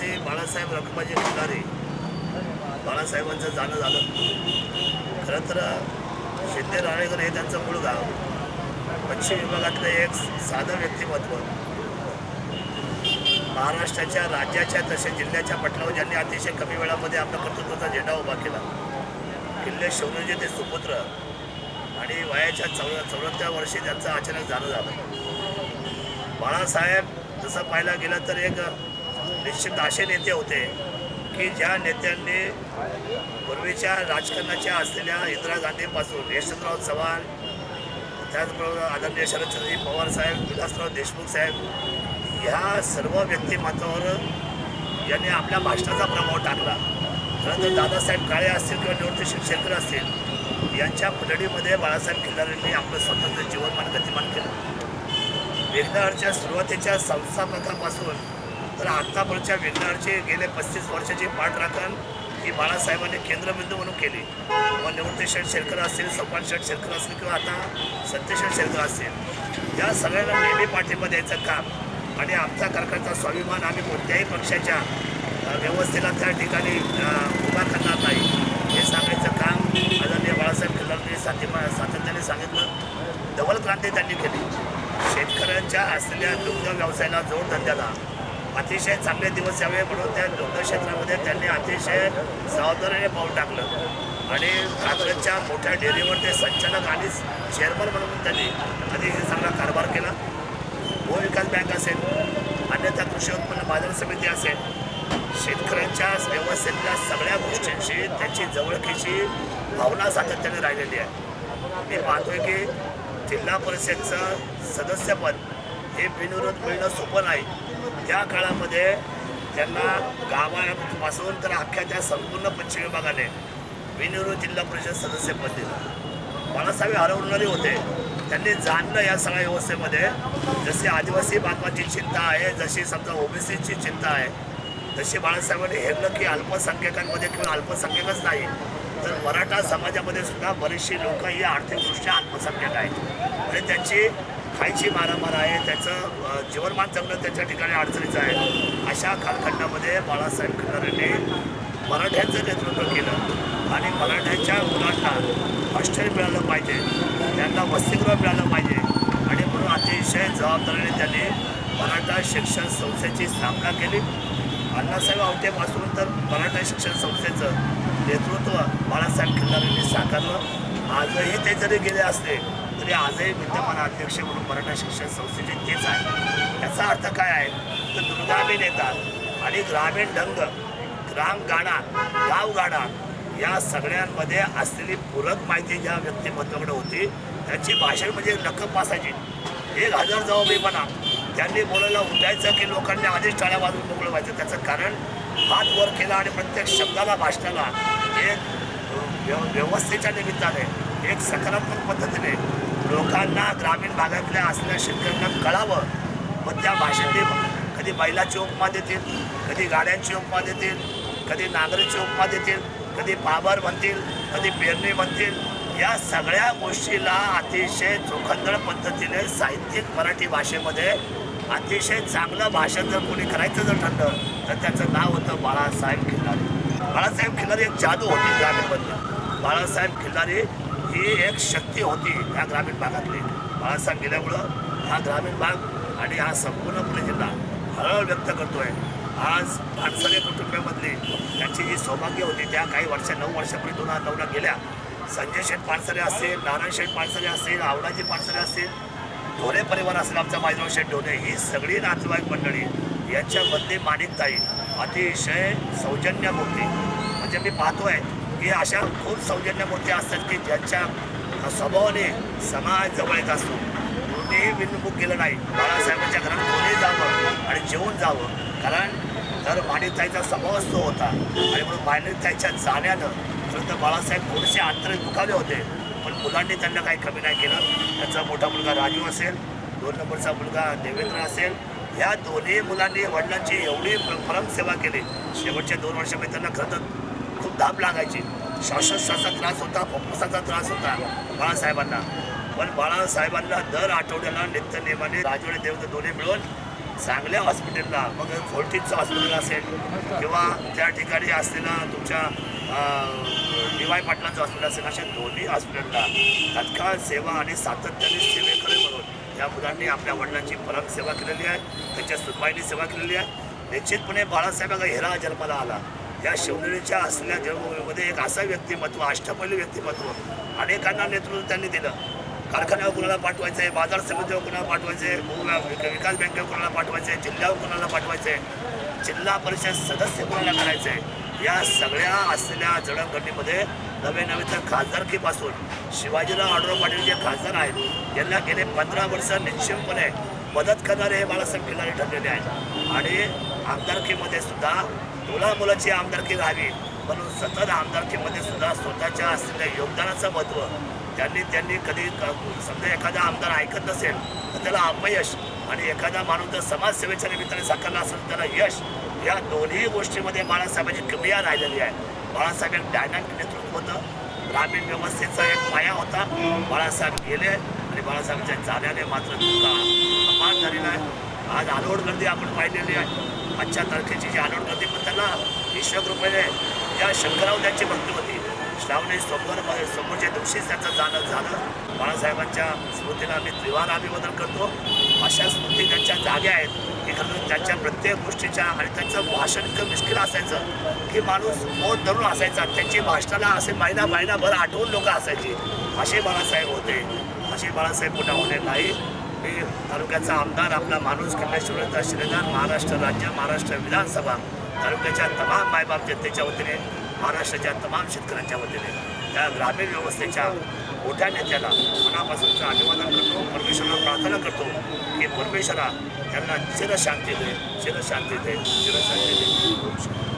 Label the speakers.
Speaker 1: असे बाळासाहेब रखमाजी खिल्लारे बाळासाहेबांचं जाणं झालं. खरं तर शिंदे राळेकर हे त्यांचं मूळ गाव पश्चिम विभागातलं एक साधं व्यक्तिमत्व. महाराष्ट्राच्या राज्याच्या तसेच जिल्ह्याच्या पटलावर ज्यांनी अतिशय कमी वेळामध्ये आपला कर्तृत्वाचा झेंडा उभा केला. किल्ले शौर्यजी ते सुपुत्र आणि वयाच्या चौ चौऱ्याहत्तर वर्षी त्यांचं अचानक जाणं झालं. बाळासाहेब जसं पाहायला गेलं तर एक निश्चित असे नेते होते की ज्या नेत्यांनी पूर्वीच्या राजकारणाच्या असलेल्या इंदिरा गांधीपासून यशवंतराव चव्हाण त्याचबरोबर आदरणीय शरदचंद्रजी पवारसाहेब विलासराव देशमुख साहेब ह्या सर्व व्यक्तिमत्वावर यांनी आपल्या भाषणाचा प्रभाव टाकला. खरं तर दादासाहेब काळे असतील किंवा निवृत्त शिवशेखर असतील यांच्या फुलडीमध्ये बाळासाहेब खिल्लारेंनी आपलं स्वतंत्र जीवनमान गतिमान केलं. वेगनाळच्या सुरुवातीच्या संस्थापकापासून तर आत्तापर्यंतच्या वेगनाळची गेले पस्तीस वर्षाची पाठराखण ही बाळासाहेबांनी केंद्रबिंदू म्हणून केली. मग निवृत्तीशेठ शेरकर असतील सोपान शेठ शेरकर असतील किंवा आता सत्यशेठ शेरकर असतील. या सगळ्यांना नेहमी पाठिंबा द्यायचं काम. आणि आमचा कारखान्याचा स्वाभिमान आम्ही कोणत्याही पक्षाच्या व्यवस्थेला त्या ठिकाणी उभा करणार नाही. हे सांगायचं काम आदरणीय बाळासाहेब खिल्लारने साथीमा सातत्याने सांगितलं. धवल क्रांती त्यांनी केली. शेतकऱ्यांच्या असलेल्या दुग्ध व्यवसायाला जोडधंद्याला अतिशय चांगले दिवस यावे म्हणून त्या दुग्ध क्षेत्रामध्ये त्यांनी अतिशय जबाबदारीने पाऊल टाकलं. आणि कात्रजच्या मोठ्या डेअरीवर ते संचालक आणि चेअरमन म्हणून त्यांनी अतिशय चांगला कारभार केला. भूविकास बँक असेल अन्यथा कृषी उत्पन्न बाजार समिती असेल शेतकऱ्यांच्या व्यवस्थेतल्या सगळ्या गोष्टींशी त्याची जवळकीची भावना सातत्याने राहिलेली आहे. मी पाहतोय की जिल्हा परिषदचं सदस्यपद हे बिनविरोध मिळणं सोपं नाही. त्या काळामध्ये त्यांना गावापासून तर अख्ख्या त्या संपूर्ण पश्चिम विभागाने बिनविरोध जिल्हा परिषद सदस्यपद दिलं. बाळासाहेब हरवणारे होते. त्यांनी जाणलं या सगळ्या व्यवस्थेमध्ये. जशी आदिवासी बांधवाची चिंता आहे जशी समजा ओबीसीची चिंता आहे तशी बाळासाहेबांनी हेरलं की अल्पसंख्याकांमध्ये किंवा अल्पसंख्याकच नाही तर मराठा समाजामध्ये सुद्धा बरीचशी लोक ही आर्थिकदृष्ट्या अल्पसंख्याक आहेत. आणि त्यांची खायची मारामार आहे त्याचं जीवनमान जगणं त्याच्या ठिकाणी अडचणीचं आहे. अशा कालखंडामध्ये बाळासाहेब खंडारेंनी मराठ्यांचं नेतृत्व केलं. आणि मराठ्यांच्या मुलांना हॉस्टेल मिळालं पाहिजे. त्यांना वसतिगृह मिळालं पाहिजे. आणि म्हणून अतिशय जबाबदारीने त्यांनी मराठा शिक्षण संस्थेची स्थापना केली. अण्णासाहेब आवटेपासून तर मराठा शिक्षण संस्थेचं नेतृत्व बाळासाहेब खिल्लारेंनी साकारलं. आजही ते जरी गेले असले तरी आजही विद्यमान अध्यक्ष म्हणून मराठा शिक्षण संस्थेचे तेच आहे याचा अर्थ काय आहे? तर दुर्गामीन येतात आणि ग्रामीण ढंग ग्राम गाणा गाव गाणा या सगळ्यांमध्ये असलेली पूरक माहिती ज्या व्यक्तिमत्वाकडे होती त्याची भाषण म्हणजे लखप पासायची. एक हजार जबाबीपणा त्यांनी बोलायला उठायचं की लोकांनी आधीच टाळ्या वाजवून मोकळं व्हायचं. त्याचं कारण हात वर केला आणि प्रत्येक शब्दाला भाषणाला एक व्यव व्यवस्थेच्या निमित्ताने एक सकारात्मक पद्धतीने लोकांना ग्रामीण भागातल्या असलेल्या शेतकऱ्यांना कळावं. मग त्या भाषेतले कधी बैलाची उपमा देतील कधी गाड्यांची उपमा देतील कधी नांगरीची उपमा देतील कधी पाबर म्हणतील कधी पेरणी म्हणतील. या सगळ्या गोष्टीला अतिशय चोखंदळ पद्धतीने साहित्यिक मराठी भाषेमध्ये अतिशय चांगलं भाषण जर कोणी करायचं जर ठरलं तर त्याचं नाव होतं बाळासाहेब खिल्लारे. बाळासाहेब खिल्लारे एक जादू होती ग्रामीणमधलं बाळासाहेब खिल्लारे ही एक शक्ती होती ह्या ग्रामीण भागातली. बाळासाहेब गेल्यामुळं हा ग्रामीण भाग आणि हा संपूर्ण पुणे जिल्हा हळहळ व्यक्त करतोय. आज भानसरे कुटुंबामधली त्यांची जी सौभाग्य होती. त्या काही वर्ष नऊ वर्षापूर्वी दोन हजार नऊला गेल्या. संजय शेठ पानसरे असतील नारायण शेठ पानसरे असतील आवडाजी पानसरे असतील ढोले परिवार असेल आमचा मायजोळ शेठ ढोले ही सगळी नातेवाईक मंडळी यांच्यामधली माणिकताई अतिशय सौजन्य म्हणजे मी पाहतोय हे अशा खूप सौजन्यमूर्ती असतात की ज्यांच्या स्वभावाने समाज जवळ येत असतो. कोणीही विनमुख केलं नाही. बाळासाहेबांच्या घरात कोणी जावं आणि जेवून जावं. कारण तर माणिकताईचा स्वभावच तो होता आणि म्हणून माणिकताईच्या जाण्यानं खरं तर बाळासाहेब थोडेसे अंतर दुखावले होते. पण मुलांनी त्यांना काही कमी नाही केलं. त्यांचा मोठा मुलगा राजू असेल दोन नंबरचा मुलगा देवेंद्र असेल. ह्या दोन्ही मुलांनी वडिलांची एवढी परम सेवा केली. शेवटच्या दोन वर्षामध्ये त्यांना खरं तर दाब लागायची. श्वासोच्छ्वासाचा त्रास होता फुफ्फुसाचा त्रास होता बाळासाहेबांना. पण बाळासाहेबांना दर आठवड्याला नित्यनेमाने राजवडे देवते दोन्ही मिळून चांगल्या हॉस्पिटलला मग फोर्टीनचं हॉस्पिटल असेल किंवा त्या ठिकाणी असलेलं तुमच्या डी वाय पाटलांचं हॉस्पिटल असेल अशा दोन्ही हॉस्पिटलला तत्काळ सेवा आणि सातत्याने सेवेकडे म्हणून या मुलांनी आपल्या वडिलांची परम सेवा केलेली आहे त्यांच्या सुनबाईने सेवा केलेली आहे. निश्चितपणे बाळासाहेबांना हेरा जन्माला आला. या शिवनेरीच्या असलेल्या जन्मभूमीमध्ये एक असं व्यक्तिमत्व अष्टपैलू व्यक्तिमत्व अनेकांना नेतृत्व त्यांनी दिलं. कारखान्यावर कुणाला पाठवायचं आहे बाजार समितीवर कुणाला पाठवायचं आहे भू विकास बँकेवर कुणाला पाठवायचं आहे जिल्ह्यावर कुणाला पाठवायचं आहे जिल्हा परिषद सदस्य कुणाला करायचं आहे या सगळ्या असलेल्या जडणघडणीमध्ये नवे नवे तर खासदारकीपासून शिवाजीराव आढळराव पाटील जे खासदार आहेत यांना गेले पंधरा वर्ष निश्चितपणे मदत करणारे हे बाळासाहेब खिल्लारी ठरलेले आहेत. आणि आमदारकीमध्ये सुद्धा मुला मुलाची आमदारकी राहावी म्हणून सतत आमदारकीमध्ये सुद्धा स्वतःच्या असलेल्या योगदानाचं महत्त्व त्यांनी त्यांनी कधी समजा एखादा आमदार ऐकत नसेल तर त्याला अपयश आणि एखादा माणूस जर समाजसेवेच्या निमित्ताने साकारला असेल त्याला यश या दोन्ही गोष्टीमध्ये बाळासाहेबांची किमया राहिलेली आहे. बाळासाहेब एक डायनामिक नेतृत्व होतं. ग्रामीण व्यवस्थेचा एक पाया होता. बाळासाहेब गेले आणि बाळासाहेबांच्या जाण्याने मात्र दुःख अपार झालेला आहे. आज आलोड गर्दी आपण पाहिलेली आहे. आजच्या तारखेची जी आलोड गर्दी पण त्यांना ईश्वर कृपेने या शंकरावर त्यांची भक्ती होती. श्रावणी सोमवार सोमवारच्या दिवशीच त्याचं जाणं झालं. बाळासाहेबांच्या स्मृतीला आम्ही त्रिवार अभिवादन करतो. अशा स्मृती त्यांच्या जाग्या आहेत. की खरं त्यांच्या प्रत्येक गोष्टीच्या आणि त्यांचं भाषण इतकं मिश्किल असायचं की माणूस पोट धरून असायचा त्यांची भाषणाला असे महिना महिनाभर आठवून लोक असायची. असे बाळासाहेब होते. असे बाळासाहेब पुन्हा होणार नाही मी तालुक्याचा आमदार आपला माणूस कन्याशिवराचा शिलेदार महाराष्ट्र राज्य महाराष्ट्र विधानसभा तालुक्याच्या तमाम मायबाप जनतेच्या वतीने महाराष्ट्राच्या तमाम शेतकऱ्यांच्या वतीने त्या ग्रामीण व्यवस्थेच्या मोठ्या नेत्याला मनापासूनचं अभिवादन करतो परमेश्वराला प्रार्थना करतो की परमेश्वरा त्यांना चिरशांती दे चिरशांती दे चिरशांती दे.